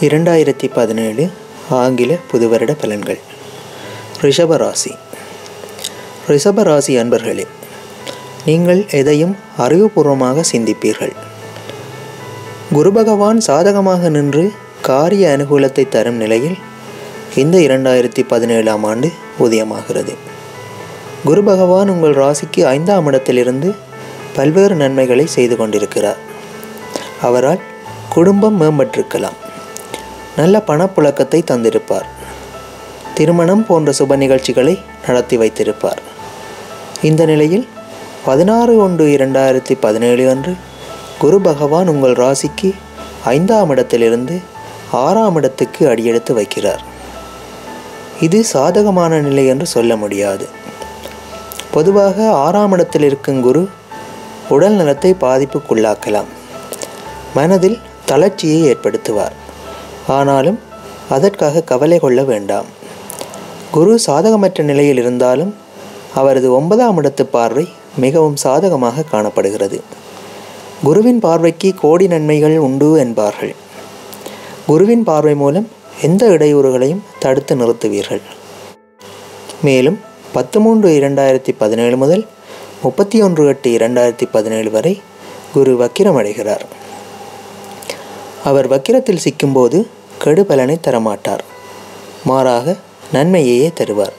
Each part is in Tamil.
இரண்டாயிரத்தி பதினேழு ஆங்கில புதுவருட பலன்கள். ரிஷபராசி. ரிஷபராசி அன்பர்களே நீங்கள் எதையும் அறிவுபூர்வமாக சிந்திப்பீர்கள். குரு பகவான் சாதகமாக நின்று காரிய அனுகூலத்தை தரும் நிலையில் இந்த இரண்டாயிரத்தி பதினேழாம் ஆண்டு உதயமாகிறது. குரு பகவான் உங்கள் ராசிக்கு ஐந்தாம் இடத்திலிருந்து பல்வேறு நன்மைகளை செய்து கொண்டிருக்கிறார். அவரால் குடும்பம் மேம்பட்டிருக்கலாம். நல்ல பணப்புழக்கத்தை தந்திருப்பார். திருமணம் போன்ற சுப நிகழ்ச்சிகளை நடத்தி வைத்திருப்பார். இந்த நிலையில் பதினாறு ஒன்று இரண்டாயிரத்தி பதினேழு அன்று குரு பகவான் உங்கள் ராசிக்கு ஐந்தாம் இடத்திலிருந்து ஆறாம் இடத்துக்கு அடியெடுத்து வைக்கிறார். இது சாதகமான நிலை என்று சொல்ல முடியாது. பொதுவாக ஆறாம் இடத்தில் இருக்கும் குரு உடல் நலத்தை பாதிப்புக்குள்ளாக்கலாம். மனதில் தளர்ச்சியை ஏற்படுத்துவார். ஆனாலும் அதற்காக கவலை கொள்ள வேண்டாம். குரு சாதகமற்ற நிலையில் இருந்தாலும் அவரது ஒன்பதாம் இடத்து பார்வை மிகவும் சாதகமாக காணப்படுகிறது. குருவின் பார்வைக்கு கோடி நன்மைகள் உண்டு என்பார்கள். குருவின் பார்வை மூலம் எந்த இடையூறுகளையும் தடுத்து நிறுத்துவீர்கள். மேலும் பத்து மூன்று இரண்டாயிரத்தி பதினேழு முதல் முப்பத்தி ஒன்று எட்டு இரண்டாயிரத்தி பதினேழு வரை குரு வக்கிரமடைகிறார். அவர் வக்கிரத்தில் சிக்கும்போது கெடுபலனை தரமாட்டார். மாறாக நன்மையையே தருவார்.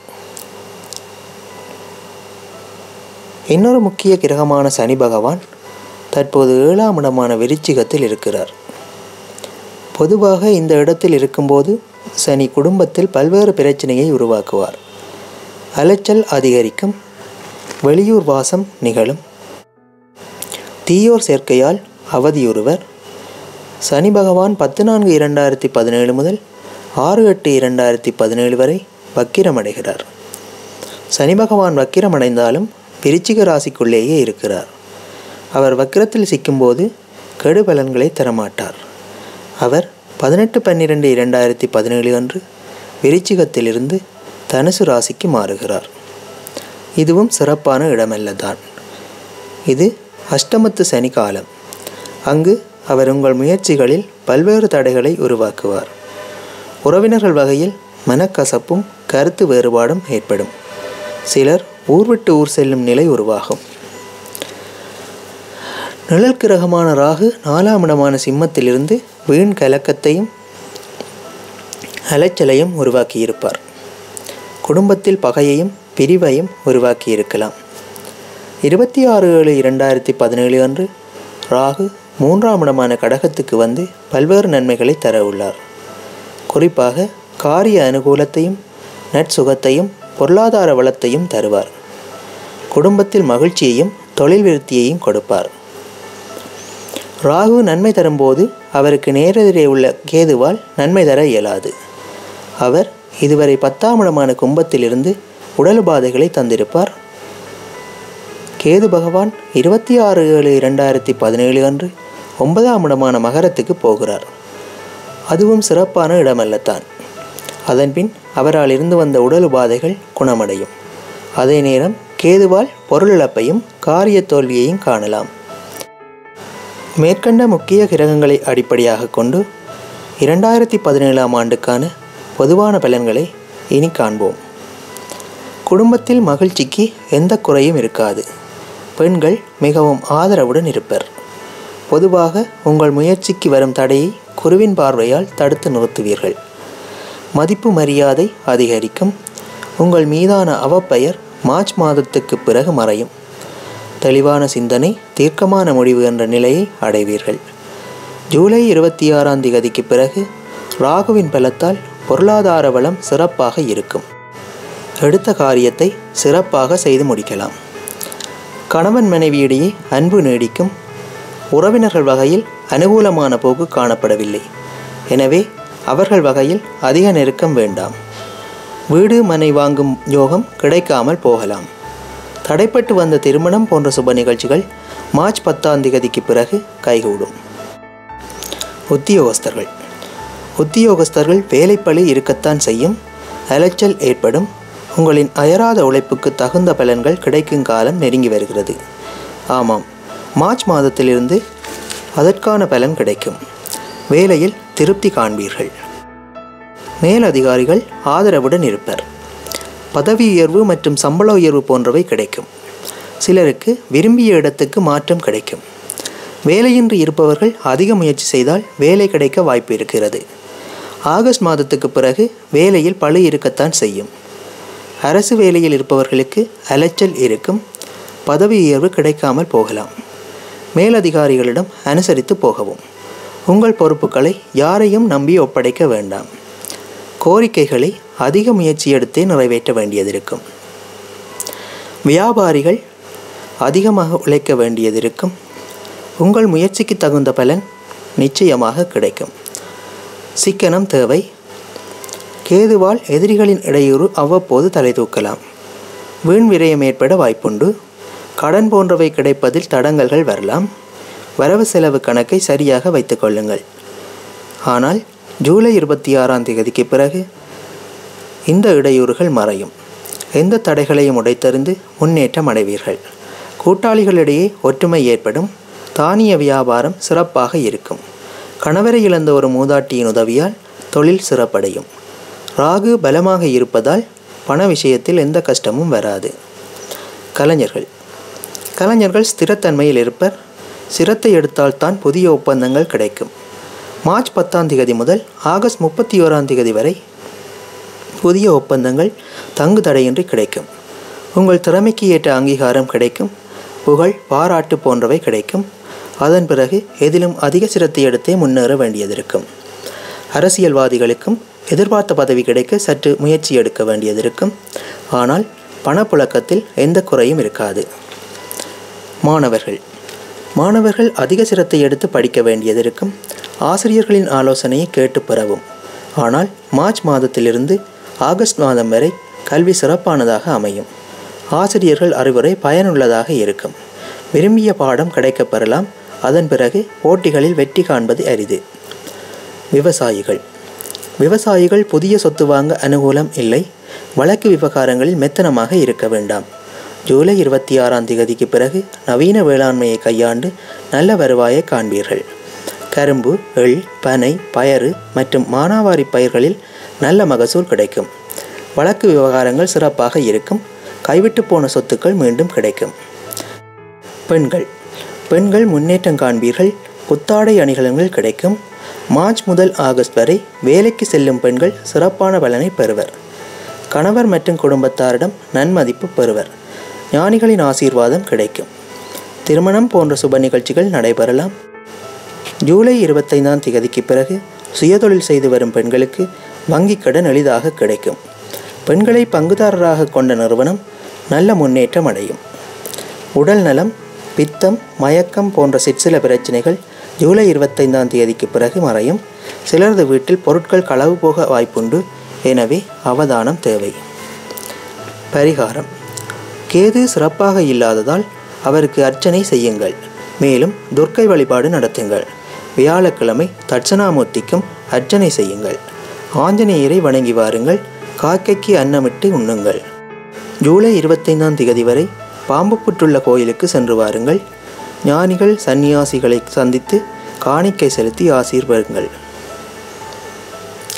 இன்னொரு முக்கிய கிரகமான சனி பகவான் தற்போது ஏழாம் இடமான விருச்சிகத்தில் இருக்கிறார். பொதுவாக இந்த இடத்தில் இருக்கும்போது சனி குடும்பத்தில் பல்வேறு பிரச்சனையை உருவாக்குவார். அலைச்சல் அதிகரிக்கும் வெளியூர் வாசம் நிகழும். தீயோர் சேர்க்கையால் அவதியுறுவர். சனி பகவான் பத்து நான்கு இரண்டாயிரத்தி பதினேழு முதல் ஆறு எட்டு இரண்டாயிரத்தி பதினேழு வரை வக்கிரமடைகிறார். சனி பகவான் வக்கிரமடைந்தாலும் விருச்சிக ராசிக்குள்ளேயே இருக்கிறார். அவர் வக்கிரத்தில் சிக்கும்போது கெடு பலன்களை தரமாட்டார். அவர் பதினெட்டு பன்னிரெண்டு இரண்டாயிரத்தி பதினேழு அன்று விருச்சிகத்திலிருந்து தனுசு ராசிக்கு மாறுகிறார். இதுவும் சிறப்பான இடமல்லதான். இது அஷ்டமத்து சனி காலம். அங்கு அவர் உங்கள் முயற்சிகளில் பல்வேறு தடைகளை உருவாக்குவார். உறவினர்கள் வகையில் மனக்கசப்பும் கருத்து வேறுபாடும் ஏற்படும். சிலர் ஊர் விட்டு ஊர் செல்லும் நிலை உருவாகும். நிழல் கிரகமான ராகு நாலாம் இடமான சிம்மத்திலிருந்து வீண் கலக்கத்தையும் அலைச்சலையும் உருவாக்கியிருப்பார். குடும்பத்தில் பகையையும் பிரிவையும் உருவாக்கியிருக்கலாம். இருபத்தி ஆறு ஏழு இரண்டாயிரத்தி பதினேழு அன்று ராகு மூன்றாம் இடமான கடகத்துக்கு வந்து பல்வேறு நன்மைகளை தர உள்ளார். குறிப்பாக காரிய அனுகூலத்தையும் நற்சுகத்தையும் பொருளாதார வளத்தையும் தருவார். குடும்பத்தில் மகிழ்ச்சியையும் தொழில் விருத்தியையும் கொடுப்பார். ராகு நன்மை தரும்போது அவருக்கு நேரெதிரே உள்ள கேதுவால் நன்மை தர இயலாது. அவர் இதுவரை பத்தாம் இடமான கும்பத்திலிருந்து உடல் உபாதைகளை தந்திருப்பார். கேது பகவான் இருபத்தி ஆறு ஏழு இரண்டாயிரத்தி பதினேழு அன்று ஒன்பதாம் இடமான மகரத்துக்கு போகிறார். அதுவும் சிறப்பான இடமல்லத்தான் அதன்பின் அவரால் இருந்து வந்த உடல் உபாதைகள் குணமடையும். அதே நேரம் கேதுவால் பொருளிழப்பையும் காரிய தோல்வியையும் காணலாம். மேற்கண்ட முக்கிய கிரகங்களை அடிப்படையாக கொண்டு இரண்டாயிரத்தி பதினேழாம் ஆண்டுக்கான பொதுவான பலன்களை இனி காண்போம். குடும்பத்தில் மகிழ்ச்சிக்கு எந்த குறையும் இருக்காது. பெண்கள் மிகவும் ஆதரவுடன் இருப்பர். பொதுவாக உங்கள் முயற்சிக்கு வரும் தடையை குருவின் பார்வையால் தடுத்து நிறுத்துவீர்கள். மதிப்பு மரியாதை அதிகரிக்கும். உங்கள் மீதான அவப்பெயர் மார்ச் மாதத்துக்கு பிறகு மறையும். தெளிவான சிந்தனை தீர்க்கமான முடிவு என்ற நிலையை அடைவீர்கள். ஜூலை இருபத்தி ஆறாம் தேதிக்கு பிறகு ராகுவின் பலத்தால் பொருளாதார வளம் சிறப்பாக இருக்கும். எடுத்த காரியத்தை சிறப்பாக செய்து முடிக்கலாம். கணவன் மனைவியிடையே அன்பு நீடிக்கும். உறவினர்கள் வகையில் அனுகூலமான போக்கு காணப்படவில்லை. எனவே அவர்கள் வகையில் அதிக நெருக்கம் வேண்டாம். வீடு மனை வாங்கும் யோகம் கிடைக்காமல் போகலாம். தடைப்பட்டு வந்த திருமணம் போன்ற சுப நிகழ்ச்சிகள் மார்ச் பத்தாம் திகதிக்கு பிறகு கைகூடும். உத்தியோகஸ்தர்கள். உத்தியோகஸ்தர்கள் வேலைப்பளி இருக்கத்தான் செய்யும். அலைச்சல் ஏற்படும். உங்களின் அயராத உழைப்புக்கு தகுந்த பலன்கள் கிடைக்கும் காலம் நெருங்கி வருகிறது. ஆமாம் மார்ச் மாதத்திலிருந்து அதற்கான பலன் கிடைக்கும். வேலையில் திருப்தி காண்பீர்கள். மேலதிகாரிகள் ஆதரவுடன் இருப்பர். பதவி உயர்வு மற்றும் சம்பள உயர்வு போன்றவை கிடைக்கும். சிலருக்கு விரும்பிய இடத்துக்கு மாற்றம் கிடைக்கும். வேலையின்றி இருப்பவர்கள் அதிக முயற்சி செய்தால் வேலை கிடைக்க வாய்ப்பு இருக்கிறது. ஆகஸ்ட் மாதத்துக்கு பிறகு வேலையில் பழு இருக்கத்தான் செய்யும். அரசு வேலையில் இருப்பவர்களுக்கு அலைச்சல் இருக்கும். பதவி உயர்வு கிடைக்காமல் போகலாம். மேலதிகாரிகளிடம் அனுசரித்து போகவும். உங்கள் பொறுப்புகளை யாரையும் நம்பி ஒப்படைக்க வேண்டாம். கோரிக்கைகளை அதிக முயற்சி எடுத்தே நிறைவேற்ற வேண்டியதிருக்கும். வியாபாரிகள் அதிகமாக உழைக்க வேண்டியதிருக்கும். உங்கள் முயற்சிக்கு தகுந்த பலன் நிச்சயமாக கிடைக்கும். சிக்கனம் தேவை. கேதுவால் எதிரிகளின் இடையூறு அவ்வப்போது தலை தூக்கலாம். வீண் விரயம் ஏற்பட வாய்ப்புண்டு. கடன் போன்றவை கிடைப்பதில் தடங்கல்கள் வரலாம். வரவு செலவு கணக்கை சரியாக வைத்துக்கொள்ளுங்கள் ஆனால் ஜூலை இருபத்தி ஆறாம் தேதிக்கு பிறகு இந்த இடையூறுகள் மறையும். எந்த தடைகளையும் உடைத்தறிந்து முன்னேற்றம் அடைவீர்கள். கூட்டாளிகளிடையே ஒற்றுமை ஏற்படும். தானிய வியாபாரம் சிறப்பாக இருக்கும். கணவரை இழந்த ஒரு மூதாட்டியின் உதவியால் தொழில் சிறப்படையும். ராகு பலமாக இருப்பதால் பண விஷயத்தில் எந்த கஷ்டமும் வராது. கலைஞர்கள் கலைஞர்கள் ஸ்திரத்தன்மையில் இருப்பர். சிரத்தை எடுத்தால்தான் புதிய ஒப்பந்தங்கள் கிடைக்கும். மார்ச் பத்தாம் தேதி முதல் ஆகஸ்ட் முப்பத்தி ஓராம் தேதி வரை புதிய ஒப்பந்தங்கள் தங்கு தடையின்றி கிடைக்கும். உங்கள் திறமைக்கு ஏற்ற அங்கீகாரம் கிடைக்கும். புகழ் பாராட்டு போன்றவை கிடைக்கும். அதன் பிறகு எதிலும் அதிக சிரத்தை எடுத்தே முன்னேற வேண்டியதிருக்கும். அரசியல்வாதிகளுக்கும் எதிர்பார்த்த பதவி கிடைக்க சற்று முயற்சி எடுக்க வேண்டியதிருக்கும். ஆனால் பணப்புழக்கத்தில் எந்த குறையும் இருக்காது. மாணவர்கள். மாணவர்கள் அதிக சிரத்தை எடுத்து படிக்க வேண்டியதிருக்கும் ஆசிரியர்களின் ஆலோசனையை கேட்டு பெறவும். ஆனால் மார்ச் மாதத்திலிருந்து ஆகஸ்ட் மாதம் வரை கல்வி சிறப்பானதாக அமையும். ஆசிரியர்கள் அறிவுரை பயனுள்ளதாக இருக்கும். விரும்பிய பாடம் கிடைக்கப் பெறலாம். அதன் பிறகு போட்டிகளில் வெற்றி காண்பது அரிது. விவசாயிகள். விவசாயிகள் புதிய சொத்து வாங்க அனுகூலம் இல்லை. வழக்கு விவகாரங்களில் மெத்தனமாக இருக்க வேண்டாம். ஜூலை இருபத்தி ஆறாம் தேதிக்கு பிறகு நவீன வேளாண்மையை கையாண்டு நல்ல வருவாயை காண்பீர்கள். கரும்பு எள் பனை பயறு மற்றும் மானாவாரி பயிர்களில் நல்ல மகசூல் கிடைக்கும். வழக்கு விவகாரங்கள் சிறப்பாக இருக்கும். கைவிட்டு போன சொத்துக்கள் மீண்டும் கிடைக்கும். பெண்கள். பெண்கள் முன்னேற்றம் காண்பீர்கள். புத்தாடை அணிகலன்கள் கிடைக்கும். மார்ச் முதல் ஆகஸ்ட் வரை வேலைக்கு செல்லும் பெண்கள் சிறப்பான பலனை பெறுவர். கணவர் மற்றும் குடும்பத்தாரிடம் நன்மதிப்பு பெறுவர். ஞானிகளின் ஆசீர்வாதம் கிடைக்கும். திருமணம் போன்ற சுப நிகழ்ச்சிகள் நடைபெறலாம். ஜூலை இருபத்தைந்தாம் திகதிக்கு பிறகு சுயதொழில் செய்து வரும் பெண்களுக்கு வங்கிக் கடன் எளிதாக கிடைக்கும். பெண்களை பங்குதாரராக கொண்ட நிறுவனம் நல்ல முன்னேற்றம் அடையும். உடல் நலம் பித்தம் மயக்கம் போன்ற சிற்சில பிரச்சனைகள் ஜூலை இருபத்தைந்தாம் தேதிக்கு பிறகு மறையும். சிலரது வீட்டில் பொருட்கள் களவு போக வாய்ப்புண்டு. எனவே அவதானம் தேவை. பரிகாரம். கேது சிறப்பாக இல்லாததால் அவருக்கு அர்ச்சனை செய்யுங்கள். மேலும் துர்க்கை வழிபாடு நடத்துங்கள். வியாழக்கிழமை தட்சணாமூர்த்திக்கும் அர்ச்சனை செய்யுங்கள். ஆஞ்சநேயரை வணங்கி வாருங்கள். காக்கைக்கு அன்னமிட்டு உண்ணுங்கள். ஜூலை இருபத்தைந்தாம் திகதி வரை பாம்பு புற்றுள்ள கோயிலுக்கு சென்று வாருங்கள். ஞானிகள் சந்நியாசிகளை சந்தித்து காணிக்கை செலுத்தி ஆசீர்வருங்கள்.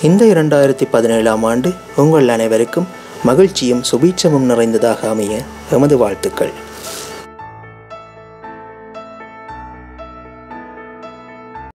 இந்த இரண்டாயிரத்தி பதினேழாம் ஆண்டு உங்கள் அனைவருக்கும் மகிழ்ச்சியும் சுபீட்சமும் நிறைந்ததாக அமைய எமது வாழ்த்துக்கள்.